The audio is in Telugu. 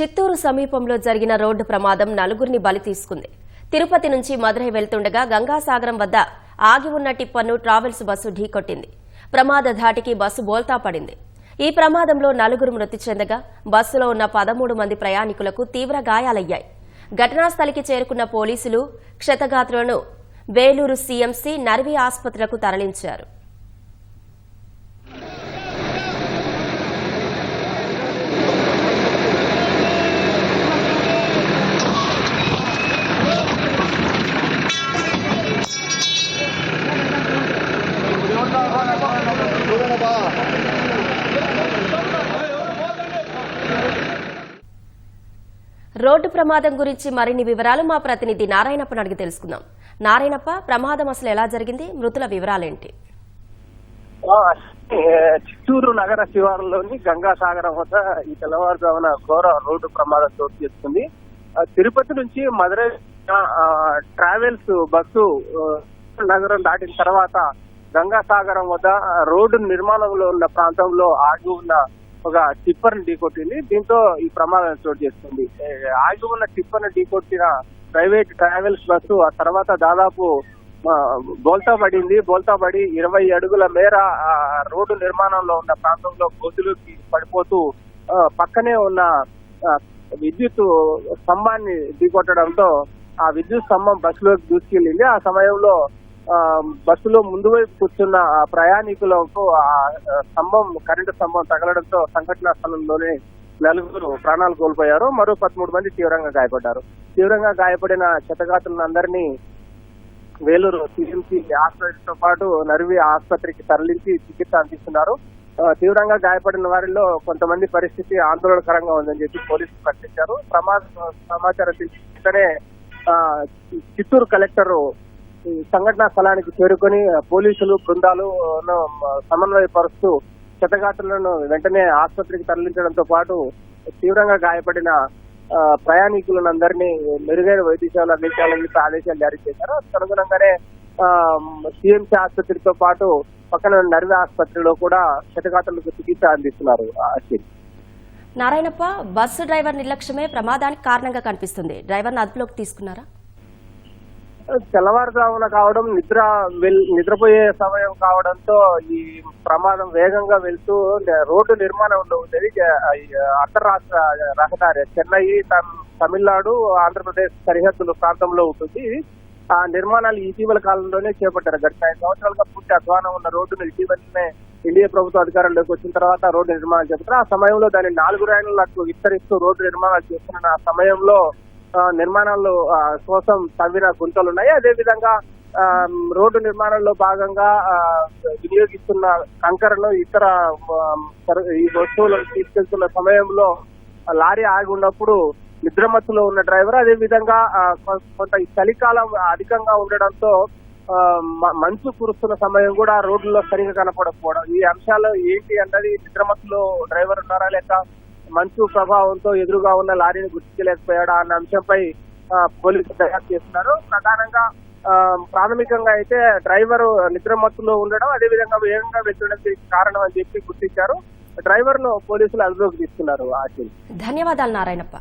చిత్తూరు సమీపంలో జరిగిన రోడ్డు ప్రమాదం నలుగురిని బలి తీసుకుంది. తిరుపతి నుంచి మదురై వెళ్తుండగా గంగాసాగరం వద్ద ఆగి ఉన్న టిప్పర్ను ట్రావెల్స్ బస్సు ఢీకొట్టింది. ప్రమాద ధాటికి బస్సు బోల్తా పడింది. ఈ ప్రమాదంలో నలుగురు మృతి చెందగా బస్సులో ఉన్న పదమూడు మంది ప్రయాణికులకు తీవ్ర గాయాలయ్యాయి. ఘటనా స్థలికి చేరుకున్న పోలీసులు క్షతగాత్రులను వేలూరు సీఎంసీ నర్వి ఆసుపత్రులకు తరలించారు. రోడ్డు ప్రమాదం గురించి మరిన్ని వివరాలు మా ప్రతినిధి నారాయణప్పని అడిగి తెలుసుకుందాం. నారాయణప్ప ప్రమాదం అసలు ఎలా జరిగింది? మృతుల వివరాలేంటి? చిత్తూరు నగర శివారులోని గంగాసాగరం వద్ద ఈ తెల్లవారుజామున ఘోర రోడ్డు ప్రమాదం చోటు చేసుకుంది. తిరుపతి నుంచి మదురై ట్రావెల్స్ బస్సు నగరం దాటిన తర్వాత గంగాసాగరం వద్ద రోడ్డు నిర్మాణంలో ఉన్న ప్రాంతంలో ఆగి ఉన్న ఒక టిప్పర్ని ఢీకొట్టింది. దీంతో ఈ ప్రమాదం చోటు చేసుకుంది. ఆగి ఉన్న టిప్పర్ని ఢీకొట్టిన ప్రైవేట్ ట్రావెల్స్ బస్సు ఆ తర్వాత దాదాపు బోల్తా పడింది. బోల్తా పడి ఇరవై అడుగుల మేర ఆ, రోడ్డు నిర్మాణంలో ఉన్న ప్రాంతంలో గోతులోకి పడిపోతూ పక్కనే ఉన్న విద్యుత్ స్తంభాన్ని ఢీకొట్టడంతో ఆ విద్యుత్ స్తంభం బస్సులోకి దూసుకెళ్ళింది. ఆ సమయంలో బస్సులో ముందు వైపు కూర్చున్న ప్రయాణికులకు ఆ స్తంభం కరెంటు స్తంభం తగలడంతో సంఘటనా స్థలంలోనే నలుగురు ప్రాణాలు కోల్పోయారు. మరో పదమూడు మంది తీవ్రంగా గాయపడ్డారు. తీవ్రంగా గాయపడిన క్షతగాతులందరినీ వేలూరు సిఎంసి ఆసుపత్రితో పాటు నరివి ఆసుపత్రికి తరలించి చికిత్స అందిస్తున్నారు. తీవ్రంగా గాయపడిన వారిలో కొంతమంది పరిస్థితి ఆందోళనకరంగా ఉందని చెప్పి పోలీసులు ప్రకటించారు. ప్రమాద సమాచారం తెలిసినే చిత్తూరు కలెక్టర్ సంఘటనా స్థలానికి చేరుకొని పోలీసులు బృందాలు సమన్వయపరుస్తూ క్షతగాతులను వెంటనే ఆసుపత్రికి తరలించడంతో పాటు తీవ్రంగా గాయపడిన ఆ, ప్రయాణికులందరినీ మెరుగైన వైద్య సేవలు అందించాలని ఆదేశాలు జారీ చేశారు. తదనుగుణంగానే సిఎంసి ఆసుపత్రితో పాటు పక్కన నర్వి ఆసుపత్రిలో కూడా క్షతగాతులకు చికిత్స అందిస్తున్నారు అశ్విన్. నారాయణప్ప బస్సు డ్రైవర్ నిర్లక్ష్యమే ప్రమాదానికి కారణంగా కనిపిస్తుంది. డ్రైవర్ను అదుపులోకి తీసుకున్నారా? తెల్లవారుజామున కావడం నిద్ర వెల్- నిద్రపోయే సమయం కావడంతో ఈ ప్రమాదం వేగంగా వెళ్తూ రోడ్డు నిర్మాణంలో ఉండేది. అంతర్రాష్ట్ర రహదారి చెన్నై తమ్- తమిళనాడు ఆంధ్రప్రదేశ్ సరిహద్దుల ప్రాంతంలో ఉంటుంది. ఆ నిర్మాణాలు ఇటీవల కాలంలోనే చేపట్టారు. గడిచిన ఐదు సంవత్సరాలుగా పూర్తి అధ్వానం ఉన్న రోడ్డును ఇటీవలనే ఎన్డీఏ ప్రభుత్వ అధికారంలోకి వచ్చిన తర్వాత రోడ్డు నిర్మాణాలు చేపట్టారు. ఆ సమయంలో దాన్ని నాలుగు రైళ్ళకు విస్తరిస్తూ రోడ్డు నిర్మాణాలు చేస్తున్న సమయంలో నిర్మాణాలు కోసం తవ్విన గుంతలు ఉన్నాయి. అదే విధంగా ఆ, రోడ్డు నిర్మాణంలో భాగంగా వినియోగిస్తున్న కంకరను ఇతర ఈ వస్తువులను తీసుకెళ్తున్న సమయంలో లారీ ఆగి ఉన్నప్పుడు నిద్రమత్తులో ఉన్న డ్రైవర్ అదే విధంగా కొంత ఈ చలికాలం అధికంగా ఉండడంతో మ- మంచు కురుస్తున్న సమయం కూడా రోడ్లలో సరిగా కనపడకపోవడం. ఈ అంశాలు ఏంటి అన్నది నిద్రమత్తులో డ్రైవర్ ఉన్నారా లేక మంచు ప్రభావంతో ఎదురుగా ఉన్న లారీని గుర్తించలేకపోయాడా అన్న అంశంపై పోలీసులు దర్యాప్తు చేస్తున్నారు. ప్రధానంగా ప్రాథమికంగా అయితే డ్రైవర్ నిద్ర మత్తులో ఉండడం అదే విధంగా వేగంగా వెళ్తుండడం కారణం అని చెప్పి గుర్తించారు. డ్రైవర్ను పోలీసులు అదుపులోకి తీసుకున్నారు. ఆశీల్ ధన్యవాదాలు నారాయణప్ప.